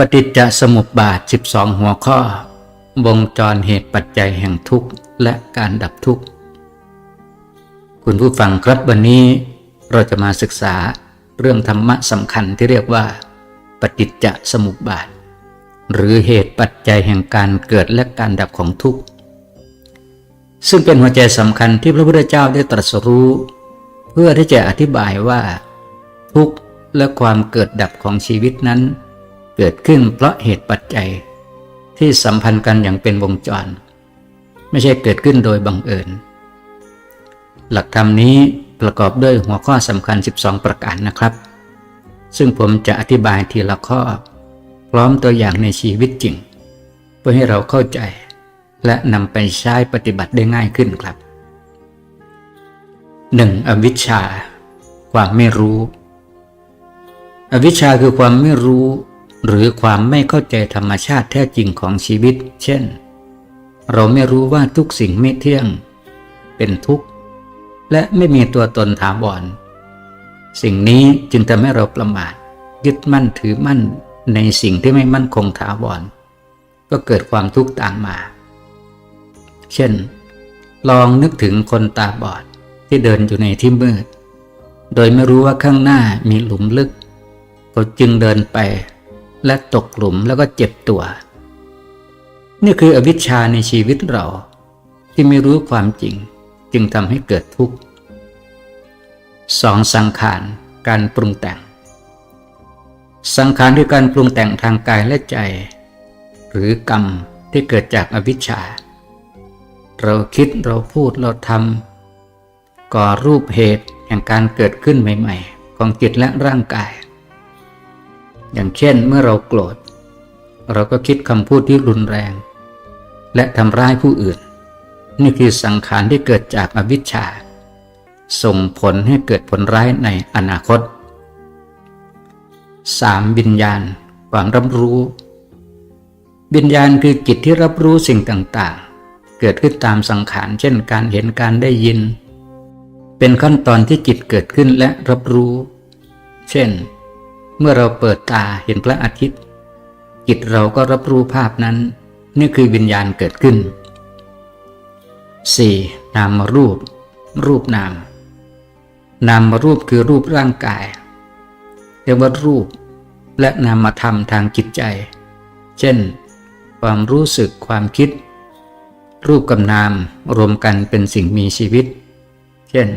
ปฏิจจสมุปบาท 12 หัวข้อ วงจรเหตุปัจจัยแห่งทุกข์และการดับทุกข์ คุณผู้ฟังครับวันนี้เราจะมาศึกษาเรื่องธรรมะสำคัญที่เรียกว่า ปฏิจจสมุปบาท หรือเหตุปัจจัยแห่งการเกิดและการดับของทุกข์ ซึ่งเป็นหัวใจสำคัญที่พระพุทธเจ้าได้ตรัสรู้ เพื่อที่จะอธิบายว่า ทุกข์และความเกิดดับของชีวิตนั้น เกิดขึ้นเพราะเหตุปัจจัยที่สัมพันธ์กันอย่างเป็นวงจร ไม่ใช่เกิดขึ้นโดยบังเอิญ หลักธรรมนี้ประกอบด้วยหัวข้อสำคัญ 12 ประการนะครับ ซึ่งผมจะอธิบายทีละข้อ พร้อมตัวอย่างในชีวิตจริง เพื่อให้เราเข้าใจ และนำไปใช้ปฏิบัติได้ง่ายขึ้นครับ 1. อวิชชา ความไม่รู้ อวิชชาคือความไม่รู้ หรือความไม่เข้าใจธรรมชาติแท้จริงของชีวิต เช่น เราไม่รู้ว่าทุกสิ่งไม่เที่ยง เป็นทุกข์ และไม่มีตัวตนถาวร สิ่งนี้จึงทำให้เราประมาท ยึดมั่นถือมั่นในสิ่งที่ไม่มั่นคงถาวร ก็เกิดความทุกข์ตามมา เช่น ลองนึกถึงคนตาบอดที่เดินอยู่ในที่มืด โดยไม่รู้ว่าข้างหน้ามีหลุมลึก ก็จึงเดินไป และตกหลุมแล้วก็เจ็บตัว นี่คืออวิชชาในชีวิตเรา ที่ไม่รู้ความจริง จึงทำให้เกิดทุกข์สองสังขารการปรุงแต่ง สังขารคือการปรุงแต่งทางกายและใจ หรือกรรมที่เกิดจากอวิชชา เราคิดเราพูดเราทำก่อรูปเหตุแห่งการเกิดขึ้นใหม่ ๆ ของจิตและร่างกาย อย่างเช่นเมื่อเราโกรธ เราก็คิดคำพูดที่รุนแรง และทำร้ายผู้อื่น นี่คือสังขารที่เกิดจากอวิชชา ส่งผลให้เกิดผลร้ายในอนาคต 3. วิญญาณ ความรับรู้วิญญาณคือจิตที่รับรู้สิ่งต่างๆ เกิดขึ้นตามสังขาร เช่นการเห็นการได้ยิน เป็นขั้นตอนที่จิตเกิดขึ้นและรับรู้ เช่น เมื่อเราเปิดตาเห็นพระอาทิตย์ จิตเราก็รับรู้ภาพนั้น นี่คือวิญญาณเกิดขึ้น 4. นามรูป รูปนาม นามรูปคือรูปร่างกายเรียกว่ารูป และนามธรรมทางจิตใจ เช่น ความรู้สึกความคิด รูปกับนามรวมกันเป็นสิ่งมีชีวิต เช่น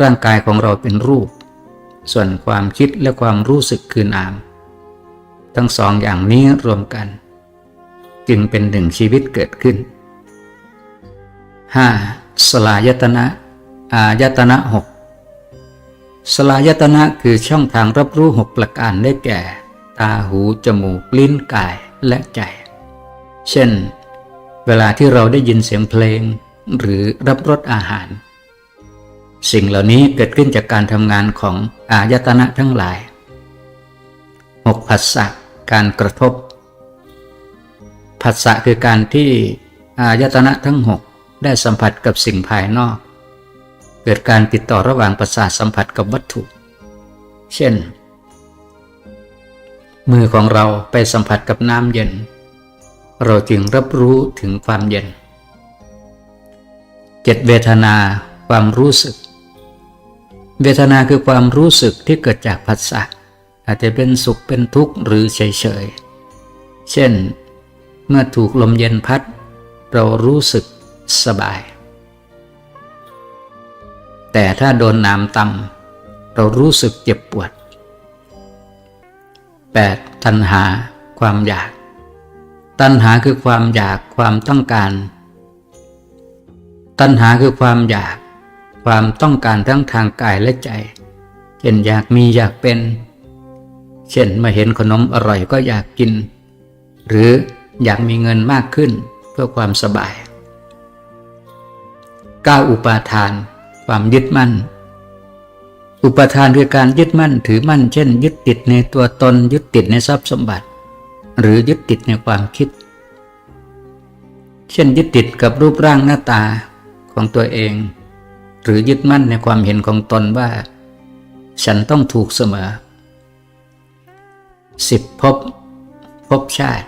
ร่างกายของเราเป็นรูป ส่วนความคิดและความรู้สึกคืนอาม ทั้งสองอย่างนี้รวมกัน จึงเป็นหนึ่งชีวิตเกิดขึ้น 5. สลายตนะ อายตนะหกสลายตนะคือช่องทางรับรู้หกประการได้แก่ ตาหู จมูก ลิ้นกายและใจ เช่น เวลาที่เราได้ยินเสียงเพลง หรือรับรสอาหาร สิ่งเหล่านี้เกิดขึ้นจากการทำงานของ อายตนะทั้งหลายหกผัสสะการกระทบผัสสะคือการที่อายตนะทั้งหกได้สัมผัสกับสิ่งภายนอก เกิดการติดต่อระหว่างประสาทสัมผัสกับวัตถุ เช่น มือของเราไปสัมผัสกับน้ำเย็น เราจึงรับรู้ถึงความเย็น เจ็ดเวทนาความรู้สึก เวทนาคือความรู้สึกที่เกิดจากผัสสะอาจจะเป็นสุขเป็นทุกข์หรือเฉยๆเช่น เมื่อถูกลมเย็นพัด เรารู้สึกสบาย แต่ถ้าโดนน้ำตำเรารู้สึกเจ็บปวด 8. ตัณหา ความอยาก ตัณหาคือความอยากความต้องการ ตัณหาคือความอยาก ความต้องการทั้งทางกายและใจ เช่นอยากมีอยากเป็น เช่นมาเห็นขนมอร่อยก็อยากกิน หรืออยากมีเงินมากขึ้นเพื่อความสบาย 9. อุปาทาน ความยึดมั่น อุปาทานคือการยึดมั่นถือมั่น เช่น ยึดติดในตัวตนยึดติดในทรัพย์สมบัติ หรือยึดติดในความคิด เช่นยึดติดกับรูปร่างหน้าตาของตัวเอง หรือยึดมั่นในความเห็นของตนว่า ฉันต้องถูกเสมอ 10. พบภพชาติ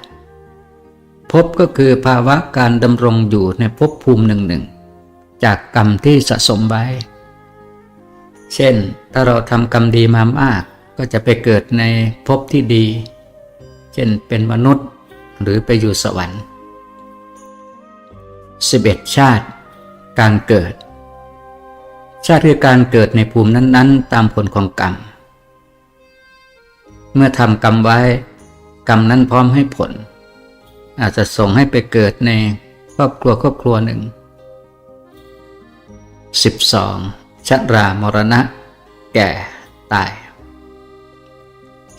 ภพก็คือภาวะการดำรงอยู่ในภพภูมิหนึ่งหนึ่งจากกรรมที่สะสมไว้ เช่น ถ้าเราทำกรรมดีมามาก ก็จะไปเกิดในภพที่ดี เช่นเป็นมนุษย์หรือไปอยู่สวรรค์ 11 ชาติ การเกิด ชาติคือการเกิดในภูมินั้น ๆ ตามผลของกรรม เมื่อทำกรรมไว้กรรมนั้นพร้อมให้ผล อาจจะส่งให้ไปเกิดในครอบครัวครอบครัวหนึ่ง 12. ชรามรณะ แก่ตาย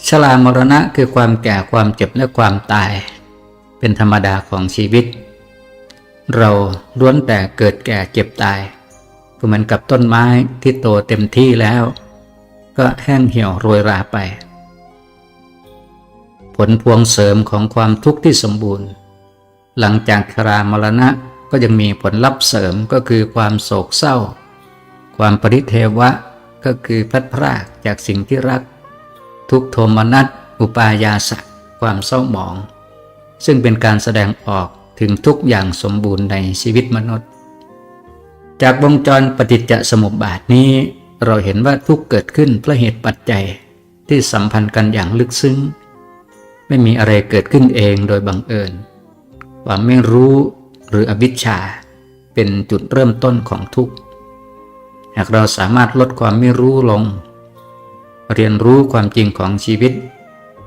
ชรามรณะคือความแก่ความเจ็บและความตาย เป็นธรรมดาของชีวิต เราล้วนแต่เกิดแก่เจ็บตาย ก็เหมือนกับต้นไม้ที่โตเต็มที่แล้ว ก็แห้งเหี่ยวโรยราไป ผลพวงเสริมของความทุกข์ที่สมบูรณ์ หลังจากชรามรณะก็ยังมีผลลัพธ์เสริมก็คือความโศกเศร้า ความปริเทวะก็คือพัดพรากจากสิ่งที่รัก ทุกโทมนัสอุปายาสะความเศร้าหมอง ซึ่งเป็นการแสดงออกถึงทุกอย่างสมบูรณ์ในชีวิตมนุษย์ จากวงจรปฏิจจสมุปบาทนี้ เราเห็นว่าทุกเกิดขึ้นเพราะเหตุปัจจัยที่สัมพันธ์กันอย่างลึกซึ้ง ไม่มีอะไรเกิดขึ้นเองโดยบังเอิญความไม่รู้หรืออวิชชา เป็นจุดเริ่มต้นของทุกข์ หากเราสามารถลดความไม่รู้ลง เรียนรู้ความจริงของชีวิต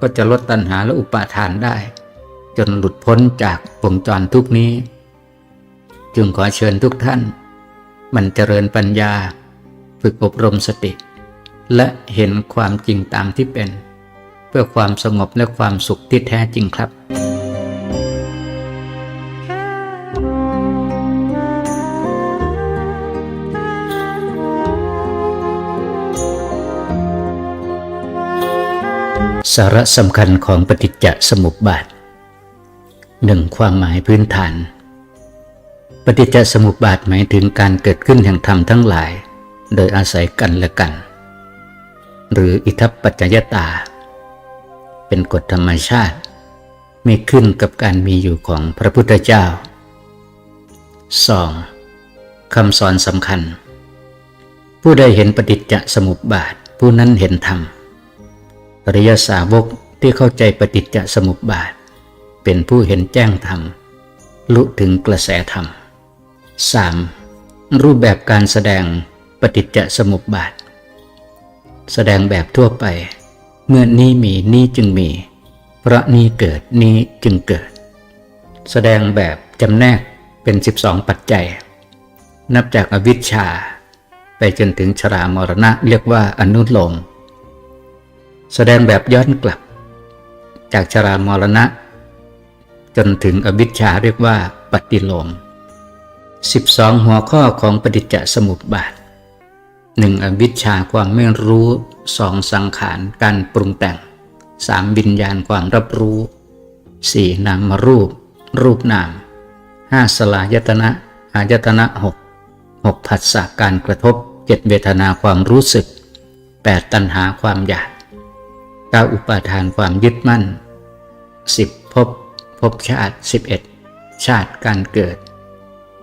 ก็จะลดตัณหาและอุปาทานได้ จนหลุดพ้นจากวงจรทุกนี้ จึงขอเชิญทุกท่าน มันเจริญปัญญา ฝึกอบรมสติ และเห็นความจริงตามที่เป็น เพื่อความสงบและความสุขที่แท้จริงครับสาระสำคัญของปฏิจจสมุปบาทหนึ่งความหมายพื้นฐาน ปฏิจจสมุปบาทหมายถึงการเกิดขึ้นแห่งธรรมทั้งหลาย โดยอาศัยกันและกัน หรืออิทัปปัจจยตา เป็นกฎธรรมชาติ ไม่ขึ้นกับการมีอยู่ของพระพุทธเจ้า 2. คำสอนสำคัญ ผู้ใดเห็นปฏิจจสมุปบาทผู้นั้นเห็นธรรมอริยสาวกที่เข้าใจปฏิจจสมุปบาท เป็นผู้เห็นแจ้งธรรมลุถึงกระแสธรรม 3. รูปแบบการแสดงปฏิจจสมุปบาท แสดงแบบทั่วไป เมื่อนี้มีนี้จึงมี เพราะนี้เกิดนี้จึงเกิด แสดงแบบจำแนกเป็น 12 ปัจจัย นับจากอวิชชา ไปจนถึงชรามรณะเรียกว่าอนุโลมแสดงแบบย้อนกลับ จากชรามรณะ จนถึงอวิชชาเรียกว่าปฏิโลม 12 หัวข้อของปฏิจจสมุปบาท 1. อวิชชาความไม่รู้ 2. สังขารการปรุงแต่ง 3. วิญญาณความรับรู้ 4. นามรูป รูปนาม 5. สลายตนะอายตนะ6 6. ผัสสะการกระทบ 7. เวทนาความรู้สึก 8. ตัณหาความอยาก 9. อุปาทานความยึดมั่น 10. พภพบชาติ 11. ชาติการเกิด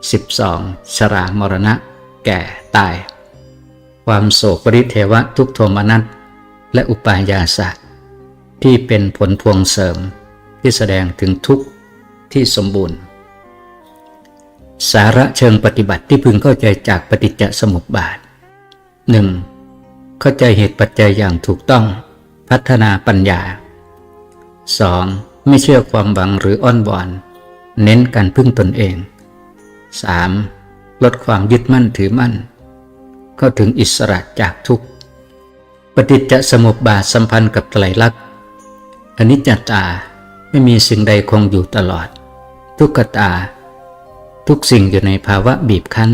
12. ชรามรณะ แก่ตาย ความโศกปริเทวะทุกโทมนัสและอุปายาสะที่เป็นผลพวงเสริมที่แสดงถึงทุกข์ที่สมบูรณ์ สาระเชิงปฏิบัติที่พึงเข้าใจจากปฏิจจสมุปบาท 1. เข้าใจเหตุปัจจัยอย่างถูกต้อง พัฒนาปัญญา 2. ไม่เชื่อความหวังหรืออ้อนวอน เน้นการพึ่งตนเอง 3. ลดความยึดมั่นถือมั่นเข้าถึงอิสระจากทุกข์ ปฏิจจสมุปบาทสัมพันธ์กับไตรลักษณ์อนิจจตาไม่มีสิ่งใดคงอยู่ตลอด ทุกขตา ทุกสิ่งอยู่ในภาวะบีบคั้น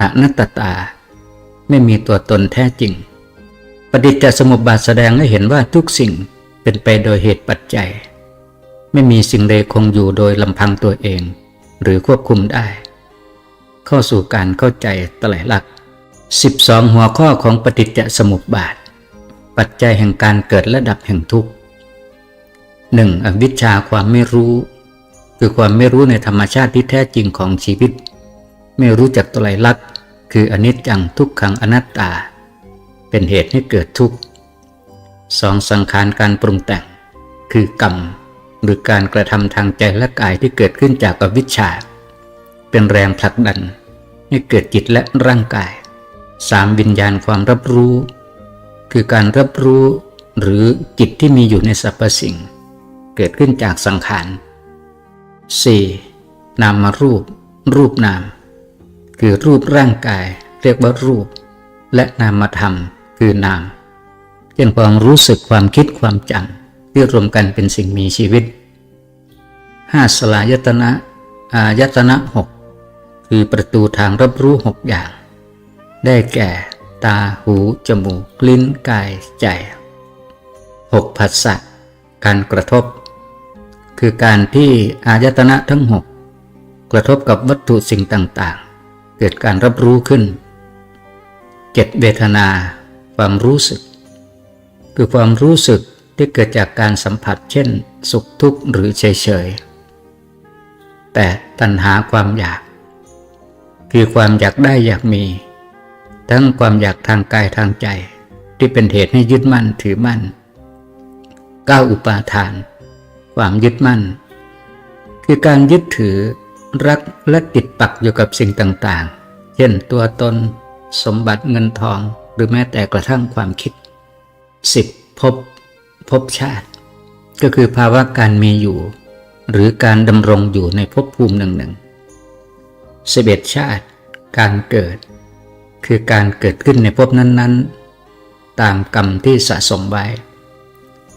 อนัตตา ไม่มีตัวตนแท้จริง ปฏิจจสมุปบาทแสดงให้เห็นว่าทุกสิ่งเป็นไปโดยเหตุปัจจัย ไม่มีสิ่งใดคงอยู่โดยลำพังตัวเอง หรือควบคุมได้ เข้าสู่การเข้าใจไตรลัก 12 หัวข้อของปฏิจจสมุปบาท ปัจจัยแห่งการเกิดและดับแห่งทุกข์หนึ่งอวิชชาความไม่รู้ คือความไม่รู้ในธรรมชาติที่แท้จริงของชีวิต ไม่รู้จักตัวไตรลักษณ์คืออนิจจังทุกขังอนัตตา เป็นเหตุให้เกิดทุกข์สองสังขารการปรุงแต่งคือกรรม หรือการกระทำทางใจและกายที่เกิดขึ้นจากอวิชชา เป็นแรงผลักดัน ให้เกิดจิตและร่างกายสามวิญญาณความรับรู้ คือการรับรู้หรือจิตที่มีอยู่ในสรรพสิ่ง เกิดขึ้นจากสังขาร 4. นามารูป รูปนาม คือรูปร่างกายเรียกว่ารูป และนามธรรมคือนามเช่นความรู้สึกความคิดความจำ ที่รวมกันเป็นสิ่งมีชีวิต 5. สลายตนะอายตนะหกคือประตูทางรับรู้หกอย่าง ได้แก่ ตาหู จมูก ลิ้นกายใจ 6. ผัสสะการกระทบ คือการที่อายตนะทั้งหกกระทบกับวัตถุสิ่งต่างๆ เกิดการรับรู้ขึ้น 7. เวทนา ความรู้สึก คือความรู้สึก ที่เกิดจากการสัมผัสเช่น สุขทุกข์หรือเฉยๆ แต่ตัณหาความอยาก คือความอยากได้อยากมี ทั้งความอยากทางกายทางใจ ที่เป็นเหตุให้ยึดมั่นถือมั่นก้าอุปาทาน ความยึดมั่น คือการยึดถือรักและติดปักอยู่กับสิ่งต่างๆ เช่นตัวตน สมบัติเงินทองหรือแม้แต่กระทั่งความคิด 10. พบ พบชาติ ก็คือภาวะการมีอยู่ หรือการดำรงอยู่ในภพภูมิหนึ่งหนึ่งสิบเอ็ดชาติ การเกิด คือการเกิดขึ้นในภพนั้นๆ ตามกรรมที่สะสมไว้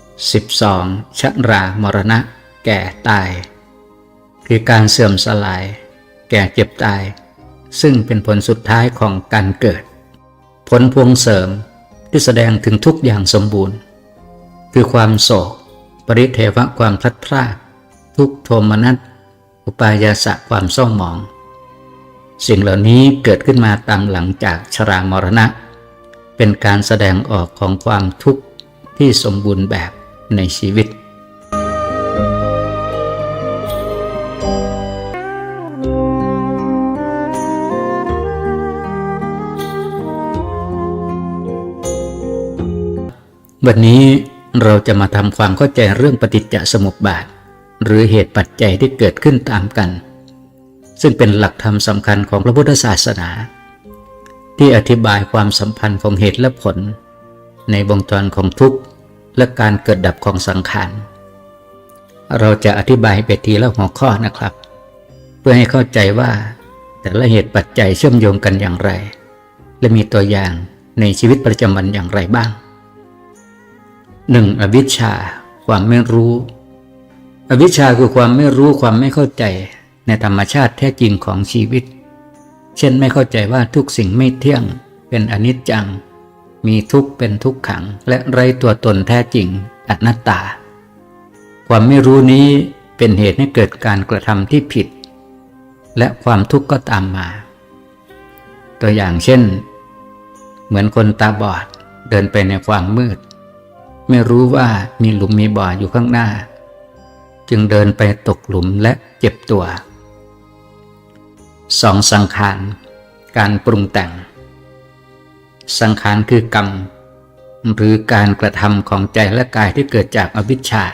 12. ชรามรณะ แก่ตาย คือการเสื่อมสลาย แก่เจ็บตาย ซึ่งเป็นผลสุดท้ายของการเกิด ผลพวงเสริมที่แสดงถึงทุกอย่างสมบูรณ์ คือความโศก ปริเทวะความพลัดพรากทุกโทมนัสอุปายาสะความเศร้าหมอง สิ่งเหล่านี้เกิดขึ้นมาตามหลังจากชรามรณะ เป็นการแสดงออกของความทุกข์ที่สมบูรณ์แบบในชีวิตวันนี้ เราจะมาทำความเข้าใจเรื่องปฏิจจสมุปบาท หรือเหตุปัจจัยที่เกิดขึ้นตามกัน ซึ่งเป็นหลักธรรมสำคัญของพระพุทธศาสนา ที่อธิบายความสัมพันธ์ของเหตุและผล ในวงจรของทุกข์และการเกิดดับของสังขารเราจะอธิบายไปทีละหัวข้อนะครับ เพื่อให้เข้าใจว่า แต่ละเหตุปัจจัยเชื่อมโยงกันอย่างไร และมีตัวอย่างในชีวิตประจำวันอย่างไรบ้าง 1. อวิชชา ความไม่รู้ อวิชชาคือความไม่รู้ความไม่เข้าใจในธรรมชาติแท้จริงของชีวิต เช่นไม่เข้าใจว่าทุกสิ่งไม่เที่ยง เป็นอนิจจัง มีทุกข์เป็นทุกขัง และไรตัวตนแท้จริงอนัตตา ความไม่รู้นี้เป็นเหตุให้เกิดการกระทำที่ผิด และความทุกข์ก็ตามมา ตัวอย่างเช่น เหมือนคนตาบอดเดินไปในความมืด ไม่รู้ว่ามีหลุมมีบ่ออยู่ข้างหน้า จึงเดินไปตกหลุมและเจ็บตัวสองสังขารการปรุงแต่ง สังขารคือกรรม หรือการกระทำของใจและกายที่เกิดจากอวิชชา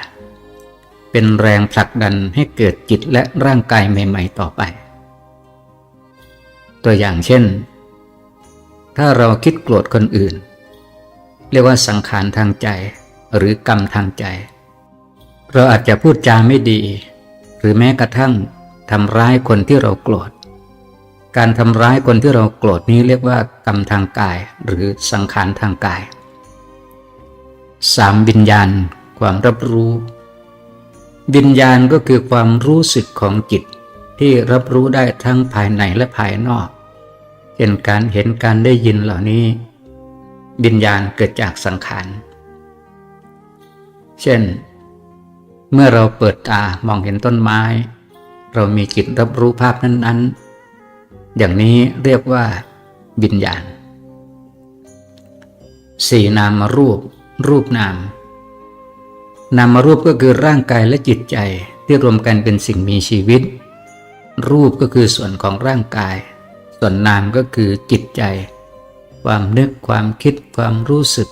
เป็นแรงผลักดันให้เกิดจิตและร่างกายใหม่ ๆ ต่อไป ตัวอย่างเช่น ถ้าเราคิดโกรธคนอื่น เรียกว่าสังขารทางใจ หรือกรรมทางใจ เราอาจจะพูดจาไม่ดี หรือแม้กระทั่งทำร้ายคนที่เราโกรธ การทำร้ายคนที่เราโกรธนี้เรียกว่ากรรมทางกายหรือสังขารทางกายสามวิญญาณ ความรับรู้ วิญญาณก็คือความรู้สึกของจิตที่รับรู้ได้ทั้งภายในและภายนอกเช่นการเห็นการได้ยินเหล่านี้ วิญญาณเกิดจากสังขาร เช่น เมื่อเราเปิดตามองเห็นต้นไม้ เรามีจิตรับรู้ภาพนั้น ๆ อย่างนี้เรียกว่าวิญญาณสี่นามรูป รูปนาม นามารูปก็คือร่างกายและจิตใจที่รวมกันเป็นสิ่งมีชีวิต รูปก็คือส่วนของร่างกาย ส่วนนามก็คือจิตใจ ความนึกความคิดความรู้สึก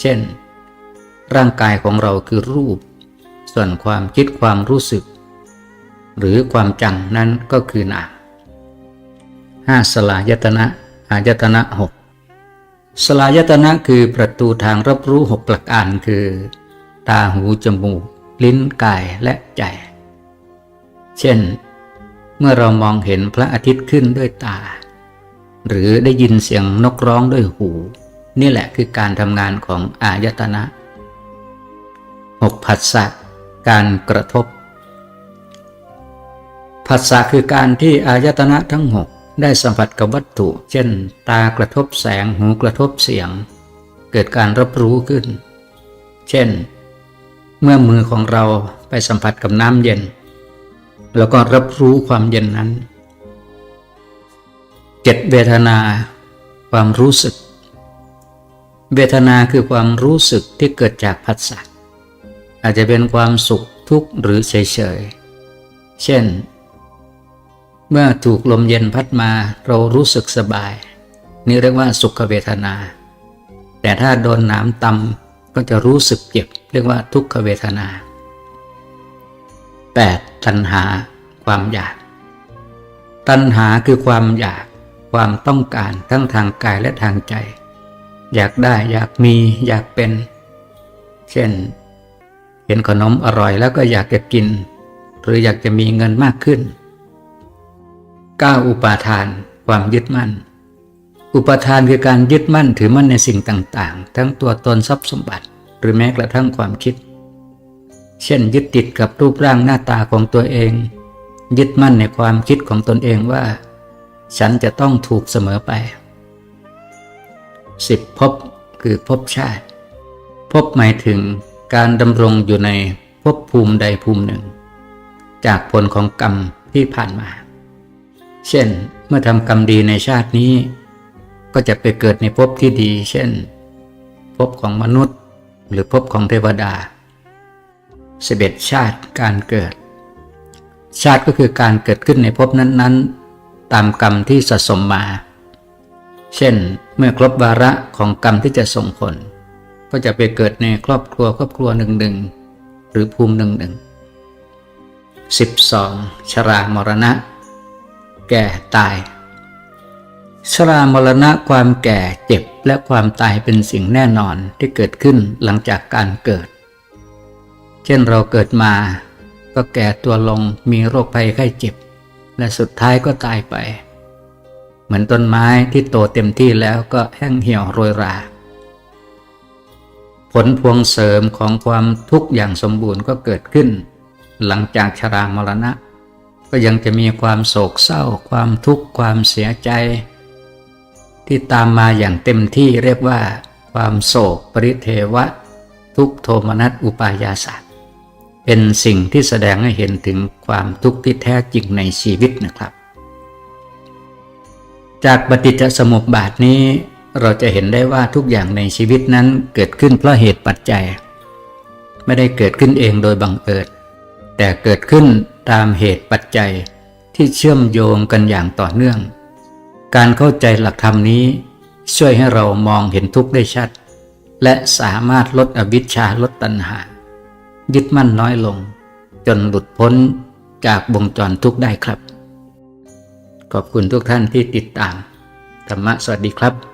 เช่น ร่างกายของเราคือรูป ส่วนความคิดความรู้สึก หรือความจังนั้นก็คือนามห้าสลายตนะอายตนะหกสลายตนะคือประตูทางรับรู้หกประการคือ ตาหูจมูก ลิ้นกายและใจ เช่น เมื่อเรามองเห็นพระอาทิตย์ขึ้นด้วยตา หรือได้ยินเสียงนกร้องด้วยหู นี่แหละคือการทำงานของอายตนะ หกผัสสะการกระทบผัสสะคือการที่อายตนะทั้งหกได้สัมผัสกับวัตถุ เช่น ตากระทบแสงหูกระทบเสียง เกิดการรับรู้ขึ้น เช่น เมื่อมือของเราไปสัมผัสกับน้ำเย็น แล้วก็รับรู้ความเย็นนั้นเจ็ดเวทนา ความรู้สึก เวทนาคือความรู้สึกที่เกิดจากผัสสะ อาจจะเป็นความสุขทุกข์หรือเฉยๆเช่น เมื่อถูกลมเย็นพัดมาเรารู้สึกสบาย นี่เรียกว่าสุขเวทนา แต่ถ้าโดนหนามตำก็จะรู้สึกเจ็บเรียกว่าทุกขเวทนา 8. ตัณหา ความอยาก ตัณหาคือความอยาก ความต้องการทั้งทางกายและทางใจ อยากได้อยากมีอยากเป็น เช่น เห็นขนมอร่อยแล้วก็อยากจะกิน หรืออยากจะมีเงินมากขึ้น 9. อุปาทาน ความยึดมั่น อุปทานคือการยึดมั่นถือมั่นในสิ่งต่างๆ ทั้งตัวตนทรัพย์สมบัติ หรือแม้กระทั่งความคิด เช่น ยึดติดกับรูปร่างหน้าตาของตัวเอง ยึดมั่นในความคิดของตนเองว่า ฉันจะต้องถูกเสมอไป 10. ภพคือภพชาติภพหมายถึง การดำรงอยู่ในภพภูมิใดภูมิหนึ่ง จากผลของกรรมที่ผ่านมา เช่นเมื่อทำกรรมดีในชาตินี้ ก็จะไปเกิดในภพที่ดี เช่นภพของมนุษย์หรือภพของเทวดาสิบเอ็ดชาติการเกิด ชาติก็คือการเกิดขึ้นในภพนั้น ๆ ตามกรรมที่สะสมมา เช่นเมื่อครบวาระของกรรมที่จะส่งผล ก็จะไปเกิดในครอบครัวครอบครัวหนึ่งหนึ่งหรือภูมิหนึ่งหนึ่งสิบสองชรามรณะ แก่ตาย ชรามรณะความแก่เจ็บและความตายเป็นสิ่งแน่นอนที่เกิดขึ้นหลังจากการเกิด เช่นเราเกิดมา ก็แก่ตัวลงมีโรคภัยไข้เจ็บ และสุดท้ายก็ตายไป เหมือนต้นไม้ที่โตเต็มที่แล้วก็แห้งเหี่ยวโรยรา ผลพวงเสริมของความทุกข์อย่างสมบูรณ์ก็เกิดขึ้น หลังจากชรามรณะ ก็ยังจะมีความโศกเศร้า ความทุกข์ความเสียใจ ที่ตามมาอย่างเต็มที่เรียกว่า ความโศกปริเทวะ ทุกโทมนัสอุปายาสัตเป็นสิ่งที่แสดงให้เห็นถึงความทุกข์ที่แท้จริงในชีวิตนะครับ จากปฏิจจสมุปบาทนี้ เราจะเห็นได้ว่าทุกอย่างในชีวิตนั้นเกิดขึ้นเพราะเหตุปัจจัย ไม่ได้เกิดขึ้นเองโดยบังเอิญแต่เกิดขึ้นตามเหตุปัจจัยที่เชื่อมโยงกันอย่างต่อเนื่อง การเข้าใจหลักธรรมนี้ ช่วยให้เรามองเห็นทุกข์ได้ชัด และสามารถลดอวิชชาลดตัณหา ยึดมั่นน้อยลง จนหลุดพ้นจากวงจรทุกข์ได้ครับ ขอบคุณทุกท่านที่ติดตาม ธรรมะสวัสดีครับ